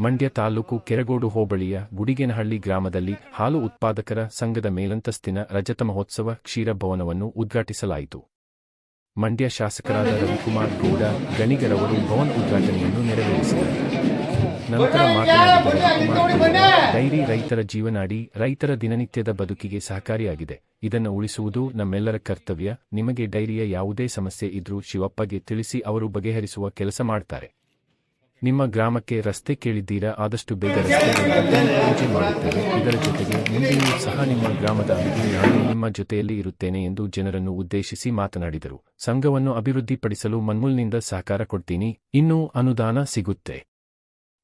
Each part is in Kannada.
ಮಂಡ್ಯ ತಾಲೂಕು ಕೆರಗೋಡು ಹೋಬಳಿಯ ಗುಡಿಗೇನಹಳ್ಳಿ ಗ್ರಾಮದಲ್ಲಿ ಹಾಲು ಉತ್ಪಾದಕರ ಸಂಘದ ಮೇಲಂತಸ್ತಿನ ರಜತ ಮಹೋತ್ಸವ ಕ್ಷೀರಭವನವನ್ನು ಉದ್ಘಾಟಿಸಲಾಯಿತು. ಮಂಡ್ಯ ಶಾಸಕರಾದ ರವಿಕುಮಾರ್ ಗೌಡ, ಗಣಿಗರವರು ಭವನ ಉದ್ಘಾಟನೆಯನ್ನು ನೆರವೇರಿಸಿದರು. ನಂತರ ಮಾತನಾಡಿದ ಡೈರಿ ರೈತರ ಜೀವನಾಡಿ ರೈತರ ದಿನನಿತ್ಯದ ಬದುಕಿಗೆ ಸಹಕಾರಿಯಾಗಿದೆ. ಇದನ್ನು ಉಳಿಸುವುದು ನಮ್ಮೆಲ್ಲರ ಕರ್ತವ್ಯ. ನಿಮಗೆ ಡೈರಿಯ ಯಾವುದೇ ಸಮಸ್ಯೆ ಇದ್ರೂ ಶಿವಪ್ಪಗೆ ತಿಳಿಸಿ ಅವರು ಬಗೆಹರಿಸುವ ಕೆಲಸ ಮಾಡ್ತಾರೆ. ನಿಮ್ಮ ಗ್ರಾಮಕ್ಕೆ ರಸ್ತೆ ಕೇಳಿದ್ದೀರಾ? ಆದಷ್ಟು ಬೇಗ ರಸ್ತೆ ಮಾಡುತ್ತೇವೆ. ಇದರ ಜೊತೆಗೆ ಮುಂದೆಯೂ ಸಹ ನಿಮ್ಮ ಗ್ರಾಮದ ಅಭಿವೃದ್ಧಿ ನಾನು ನಿಮ್ಮ ಜೊತೆಯಲ್ಲಿ ಇರುತ್ತೇನೆ ಎಂದು ಜನರನ್ನು ಉದ್ದೇಶಿಸಿ ಮಾತನಾಡಿದರು. ಸಂಘವನ್ನು ಅಭಿವೃದ್ಧಿಪಡಿಸಲು ಮನ್ಮೂಲ್ನಿಂದ ಸಹಕಾರ ಕೊಡ್ತೀನಿ. ಇನ್ನೂ ಅನುದಾನ ಸಿಗುತ್ತೆ.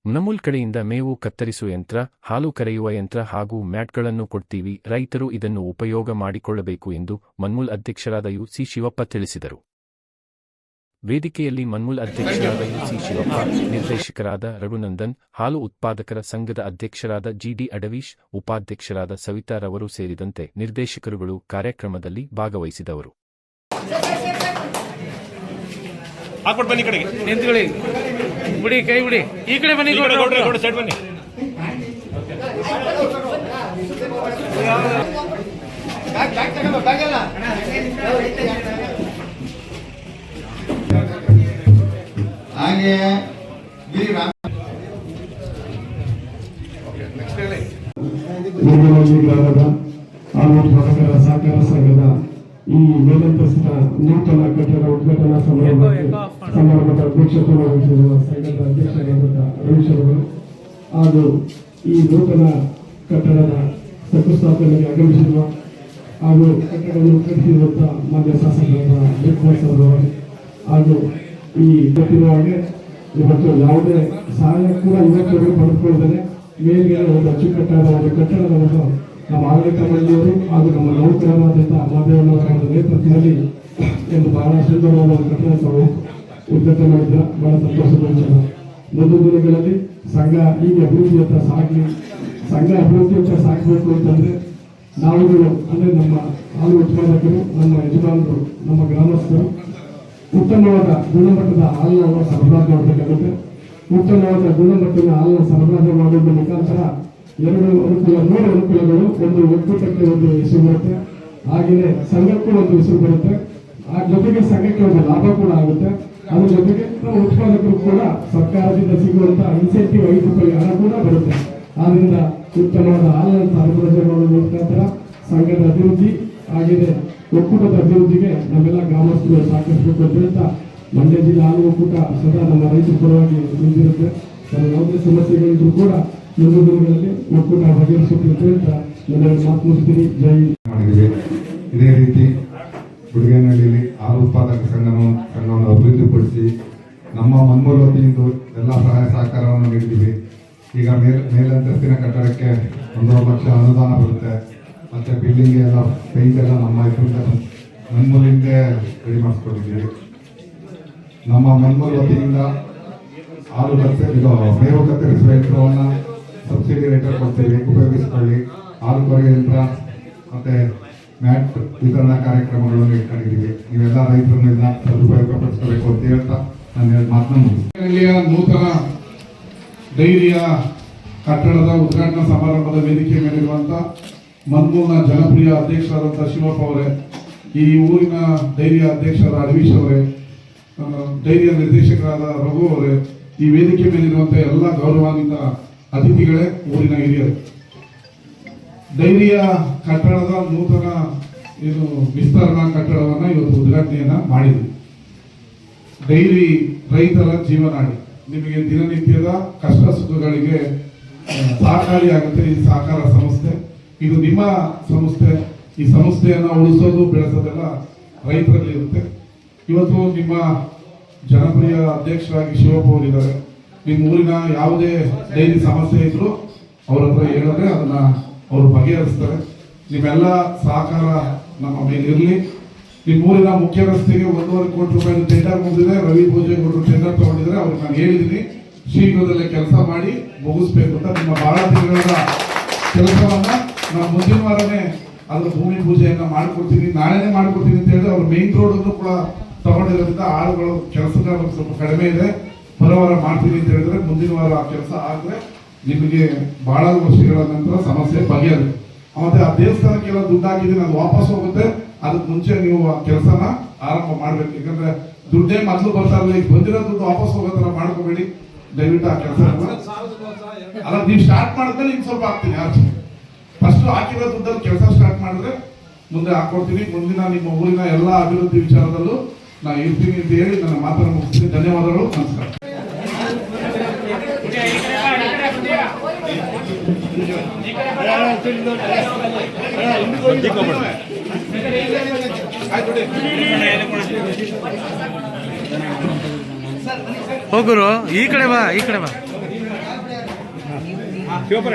ನಮೂಲ್ ಕಡೆಯಿಂದ ಮೇವು ಕತ್ತರಿಸುವ ಯಂತ್ರ, ಹಾಲು ಕರೆಯುವ ಯಂತ್ರ ಹಾಗೂ ಮ್ಯಾಟ್ಗಳನ್ನು ಕೊಡ್ತೀವಿ. ರೈತರು ಇದನ್ನು ಉಪಯೋಗ ಮಾಡಿಕೊಳ್ಳಬೇಕು ಎಂದು ಮನ್ಮುಲ್ ಅಧ್ಯಕ್ಷರಾದ ಯು ಸಿ ಶಿವಪ್ಪ ತಿಳಿಸಿದರು. ವೇದಿಕೆಯಲ್ಲಿ ಮನ್ಮುಲ್ ಅಧ್ಯಕ್ಷರಾದ ಯು ಸಿ ಶಿವಪ್ಪ ನಿರ್ದೇಶಕರಾದ ರಘುನಂದನ್ ಹಾಲು ಉತ್ಪಾದಕರ ಸಂಘದ ಅಧ್ಯಕ್ಷರಾದ ಜಿಡಿ ಅಡವೀಶ್ ಉಪಾಧ್ಯಕ್ಷರಾದ ಸವಿತಾರವರು ಸೇರಿದಂತೆ ನಿರ್ದೇಶಕರುಗಳು ಕಾರ್ಯಕ್ರಮದಲ್ಲಿ ಭಾಗವಹಿಸಿದವರು. ಬಿಡಿ ಕೈ ಬಿಡಿ. ಈ ಕಡೆ ಬನ್ನಿ ಬನ್ನಿ. ಹಾಗೆ ಬಿ ರಾಮ ಗ್ರಾಮದ ಹಾಲು ಉತ್ಪಾದಕರ ಸಹಕಾರ ಸಂಘದ ಈ ಮೇಲಂತಸ್ತಿನ ನೂತನ ಕಟ್ಟಡ ಉದ್ಘಾಟನಾ ಸಮಾರಂಭ ಸಮಾರಂಭದ ಅಧ್ಯಕ್ಷತೆ ವಹಿಸಿರುವ ಸಂಘದ ಅಧ್ಯಕ್ಷರಾದಂಥ ರವೀಶ್ ಅವರು ಹಾಗೂ ಈ ನೂತನ ಕಟ್ಟಡದ ಶಂಕುಸ್ಥಾಪನೆಗೆ ಆಗಮಿಸಿರುವ ಹಾಗೂ ಕಟ್ಟಡವನ್ನು ಉದ್ಘಾಟಿಸಿರುವಂತಹ ಮಾನ್ಯ ಶಾಸಕರಾದ ಜಗದೀಶ್ ಅವರು ಹಾಗೂ ಈ ಹಾಗೆ ಇವತ್ತು ಯಾವುದೇ ಸಹಾಯ ಕೂಡ ಇವತ್ತು ಪಡೆದುಕೊಳ್ಳದೆ ಮೇಲ್ಗಡೆ ಒಂದು ಅಚ್ಚುಕಟ್ಟಾದ ಒಂದು ಕಟ್ಟಡವನ್ನು ನಮ್ಮ ಆಡಳಿತ ಮಂಡಳಿಯವರು ಹಾಗೂ ನಮ್ಮ ನೌಕರರಾದಂಥ ಮಾದೇವಣ್ಣವರ ಒಂದು ನೇತೃತ್ವದಲ್ಲಿ ಒಂದು ಬಹಳ ಸುಂದರವಾದ ಒಂದು ಕಟ್ಟಡ ತಾವು ಉದ್ಘಾಟನೆ ಬಹಳ ಸಂತೋಷದ ವಿಚಾರ ಮುಂದಿನ ದಿನಗಳಲ್ಲಿ ಸಂಘ ಈ ಅಭಿವೃದ್ಧಿಯತ್ತ ಸಾಗಲಿ, ಸಂಘ ಅಭಿವೃದ್ಧಿಯತ್ತ ಸಾಗಬೇಕು ಅಂತಂದ್ರೆ ನಾವುಗಳು ಅಂದ್ರೆ ನಮ್ಮ ಹಾಲು ಉತ್ಪಾದಕರು, ನಮ್ಮ ಯಜಮಾನರು, ನಮ್ಮ ಗ್ರಾಮಸ್ಥರು ಉತ್ತಮವಾದ ಗುಣಮಟ್ಟದ ಹಾಲನ್ನು ಸರಬರಾಜು ಮಾಡಬೇಕಾಗುತ್ತೆ. ಉತ್ತಮವಾದ ಗುಣಮಟ್ಟದ ಹಾಲನ್ನು ಸರಬರಾಜು ಮಾಡುವುದರ ಮುಖಾಂತರ ಎರಡು ಅನುಕೂಲ, ಮೂರು ಅನುಕೂಲಗಳು, ಒಂದು ಒಕ್ಕೂಟಕ್ಕೆ ಒಂದು ಹೆಸರು ಬರುತ್ತೆ. ಹಾಗೆಯೇ ಸಂಘಕ್ಕೂ ಒಂದು ಹೆಸರು ಬರುತ್ತೆ. ಆ ಜೊತೆಗೆ ಸಂಘಕ್ಕೆ ಒಂದು ಲಾಭ ಕೂಡ ಆಗುತ್ತೆ. ಅದ್ರ ಜೊತೆಗೆ ನಾವು ಉತ್ಪಾದಕರು ಕೂಡ ಸರ್ಕಾರದಿಂದ ಸಿಗುವಂತಹ ಇನ್ಸೆಂಟಿವ್ ಐದು ರೂಪಾಯಿ ಹಣ ಕೂಡ ಬರುತ್ತೆ. ಆದ್ರಿಂದ ಉತ್ತಮವಾದ ಹಾಲನ್ನು ಸರಬರಾಜು ಮಾಡುವ ಮುಖಾಂತರ ಸಂಘದ ಅಭಿವೃದ್ಧಿ. ಹಾಗೆಯೇ ಒಕ್ಕೂಟದ ಅಭಿವೃದ್ಧಿಗೆ ನಮ್ಮೆಲ್ಲ ಗ್ರಾಮಸ್ಥರು ಸಾಕಷ್ಟು ಹೇಳ್ತಾ ಮಂಡ್ಯ ಜಿಲ್ಲೆ ಹಾಲು ಒಕ್ಕೂಟ ಸದಾ ನಮ್ಮ ರೈತರ ಪರವಾಗಿ ನಿಂತಿರುತ್ತೆ ನಮ್ಮ ಯಾವುದೇ ಸಮಸ್ಯೆಗಳಿದ್ರು ಕೂಡ ಮುಂದಿನ ದಿನಗಳಲ್ಲಿ ಒಕ್ಕೂಟ ಬಗೆಹರಿಸುತ್ತಿರುತ್ತೆ ಅಂತ ನನ್ನ ಮಾತು ಮುಗಿಸ್ತೀನಿ ಜೈ. ಮಾಡಿದ್ದೀವಿ ಇದೇ ರೀತಿ ಹುಡುಗನಹಳ್ಳಿಯಲ್ಲಿ ಹಾಲು ಉತ್ಪಾದಕ ಸಂಘವನ್ನು ಸಂಘವನ್ನು ಅಭಿವೃದ್ಧಿಪಡಿಸಿ ನಮ್ಮ ಮನ್ಮೂಲ ವತಿಯಿಂದ ಎಲ್ಲ ಸಹಾಯ ಸಹಕಾರವನ್ನು ನೀಡಿದ್ದೀವಿ. ಈಗ ಮೇಲ್, ಮೇಲಂತಸ್ತಿನ ಕಟ್ಟಡಕ್ಕೆ ಒಂದೂವರೆ ಲಕ್ಷ ಅನುದಾನ ಬರುತ್ತೆ. ಮತ್ತೆ ಬಿಲ್ಡಿಂಗ್ ಎಲ್ಲ ಪೇಂಟ್ ಎಲ್ಲ ನಮ್ಮ ಇದರಿಂದ ಮನ್ಮೂಲಿಂದ ರೆಡಿ ಮಾಡಿಸ್ಕೊಂಡಿದ್ದೀವಿ. ನಮ್ಮ ಮನ್ಮೂಲ್ ವತಿಯಿಂದ ಹಾಲು ಲಕ್ಷ ಇದು ಮೇವು ಕತ್ತರಿಸುವ ಯಂತ್ರವನ್ನು ಸಬ್ಸಿಡಿ ರೇಟಲ್ಲಿ ಕೊಡ್ತೀವಿ, ಉಪಯೋಗಿಸ್ಕೊಳ್ಳಿ. ಹಾಲು ಕೊರೆಯ ಯಂತ್ರ ಮತ್ತೆ ಮ್ಯಾಟ್ ವಿತರಣಾ ಕಾರ್ಯಕ್ರಮಗಳನ್ನು ಇಟ್ಕೊಂಡಿದ್ದೀವಿ ನೀವೆಲ್ಲ ರೈತರನ್ನು ಇದನ್ನ ಸದುಪಯೋಗ ಪಡಿಸ್ಕೋಬೇಕು ಅಂತ ಹೇಳ್ತಾ ನಾನು ಎರಡು ಮಾತನ್ನ ನೂತನ ಡೈರಿಯ ಕಟ್ಟಡದ ಉದ್ಘಾಟನಾ ಸಮಾರಂಭದ ವೇದಿಕೆ ಮೇಲಿರುವಂತ ಮನ್ಮೂಲ್ನ ಜನಪ್ರಿಯ ಅಧ್ಯಕ್ಷರಾದಂಥ ಶಿವಪ್ಪ ಅವರೇ, ಈ ಊರಿನ ಡೈರಿಯ ಅಧ್ಯಕ್ಷರ ಹರೀಶ್ ಅವರೇ ಡೈರಿಯ ನಿರ್ದೇಶಕರಾದ ರಘು ಅವರೇ, ಈ ವೇದಿಕೆ ಮೇಲಿರುವಂಥ ಎಲ್ಲ ಗೌರವಾನ್ವಿತ ಅತಿಥಿಗಳೇ ಊರಿನ ಹಿರಿಯರು. ಡೈರಿಯ ಕಟ್ಟಡದ ನೂತನ ಏನು ವಿಸ್ತರಣಾ ಕಟ್ಟಡವನ್ನ ಇವತ್ತು ಉದ್ಘಾಟನೆಯನ್ನು ಮಾಡಿದ್ವಿ. ಡೈರಿ ರೈತರ ಜೀವನಾಡಿ ನಿಮಗೆ ದಿನನಿತ್ಯದ ಕಷ್ಟ ಸುಖಗಳಿಗೆ ಸಹಕಾರಿ ಸಹಕಾರಿಯಾಗುತ್ತೆ ಈ ಸಹಕಾರ ಸಂಸ್ಥೆ. ಇದು ನಿಮ್ಮ ಸಂಸ್ಥೆ, ಈ ಸಂಸ್ಥೆಯನ್ನು ಉಳಿಸೋದು, ಬೆಳೆಸೋದೆಲ್ಲ ರೈತರಲ್ಲಿ ಇರುತ್ತೆ. ಇವತ್ತು ನಿಮ್ಮ ಜನಪ್ರಿಯ ಅಧ್ಯಕ್ಷರಾಗಿ ಶಿವಪ್ಪ ನಿಮ್ಮ ಊರಿನ ಯಾವುದೇ ಡೈರಿ ಸಮಸ್ಯೆ ಇದ್ರು ಅವ್ರ ಹತ್ರ ಹೇಳಿದ್ರೆ ಅದನ್ನ ಅವರು ಬಗೆಹರಿಸ್ತಾರೆ. ನಿಮ್ಮೆಲ್ಲ ಸಹಕಾರ ನಮ್ಮ ಮೇಲೆ ಇರಲಿ. ನಿಮ್ಮ ಊರಿನ ಮುಖ್ಯ ರಸ್ತೆಗೆ ಒಂದೂವರೆ ಕೋಟಿ ರೂಪಾಯಿ ಟೆಂಡರ್ ಮುಗಿದಿದೆ ರವಿ ಭೋಜೇಗೌಡರು ಟೆಂಡರ್ ತಗೊಂಡಿದ್ರೆ ಅವ್ರಿಗೆ ನಾನು ಹೇಳಿದ್ದೀನಿ, ಶೀಘ್ರದಲ್ಲೇ ಕೆಲಸ ಮಾಡಿ ಮುಗಿಸ್ಬೇಕು ಅಂತ ನಿಮ್ಮ ಭಾಳ ದಿನಗಳ ಕೆಲಸವನ್ನ ನಾವು ಮುಂದಿನ ವಾರನೇ ಅದ್ರ ಭೂಮಿ ಪೂಜೆಯನ್ನು ಮಾಡ್ಕೊಡ್ತೀನಿ ನಾಳೆನೇ ಮಾಡ್ಕೊಡ್ತೀನಿ ಅಂತ ಹೇಳಿದ್ರೆ ಅವ್ರು ಮೇನ್ ರೋಡ್ ಅನ್ನು ಕೂಡ ತಗೊಂಡಿರೋದ್ರಿಂದ ಆಳುಗಳು ಕೆಲಸದ ಸ್ವಲ್ಪ ಕಡಿಮೆ ಇದೆ. ಬರೋವಾರ ಮಾಡ್ತೀನಿ ಅಂತ ಹೇಳಿದ್ರೆ ಮುಂದಿನ ವಾರ ಆ ಕೆಲಸ ಆದರೆ ನಿಮಗೆ ಬಹಳ ವರ್ಷಗಳ ನಂತರ ಸಮಸ್ಯೆ ಬಗೆಯೋದು ಮತ್ತೆ ಆ ದೇವಸ್ಥಾನಕ್ಕೆಲ್ಲ ದುಡ್ಡು ಹಾಕಿದ್ದೀನಿ ಅದು ವಾಪಸ್ ಹೋಗುತ್ತೆ. ಅದಕ್ಕೆ ಮುಂಚೆ ನೀವು ಆ ಕೆಲಸನ ಆರಂಭ ಮಾಡ್ಬೇಕು. ಯಾಕಂದ್ರೆ ದುಡ್ಡೇ ಮೊದಲು ಬರ್ತಾ ಇಲ್ಲ ಈಗ ಬಂದಿರೋ ದುಡ್ಡು ವಾಪಸ್ ಹೋಗೋ ಥರ ಮಾಡ್ಕೋಬೇಡಿ. ದಯವಿಟ್ಟು ಆ ಕೆಲಸ ಅಲ್ಲ ನೀವು ಸ್ಟಾರ್ಟ್ ಮಾಡಿದ್ಮೇಲೆ ನಿಮ್ಗೆ ಸ್ವಲ್ಪ ಆಗ್ತೀನಿ ಆಚೆ. ಫಸ್ಟ್ ಹಾಕಿರೋ ದುಡ್ಡಲ್ಲಿ ಕೆಲಸ ಸ್ಟಾರ್ಟ್ ಮಾಡಿದ್ರೆ ಮುಂದೆ ಹಾಕೊಡ್ತೀನಿ. ಮುಂದಿನ ನಿಮ್ಮ ಊರಿನ ಎಲ್ಲ ಅಭಿವೃದ್ಧಿ ವಿಚಾರದಲ್ಲೂ ನಾನು ಇರ್ತೀನಿ ಅಂತ ಹೇಳಿ ನನ್ನ ಮಾತನ್ನು ಮುಗಿಸ್ತೀನಿ. ಧನ್ಯವಾದಗಳು. ನಮಸ್ಕಾರ. ಹೋಗುರು ಈ ಕಡೆ ಬಾ ಈ ಕಡೆ ಬಾ. ಶಿವಪುರ.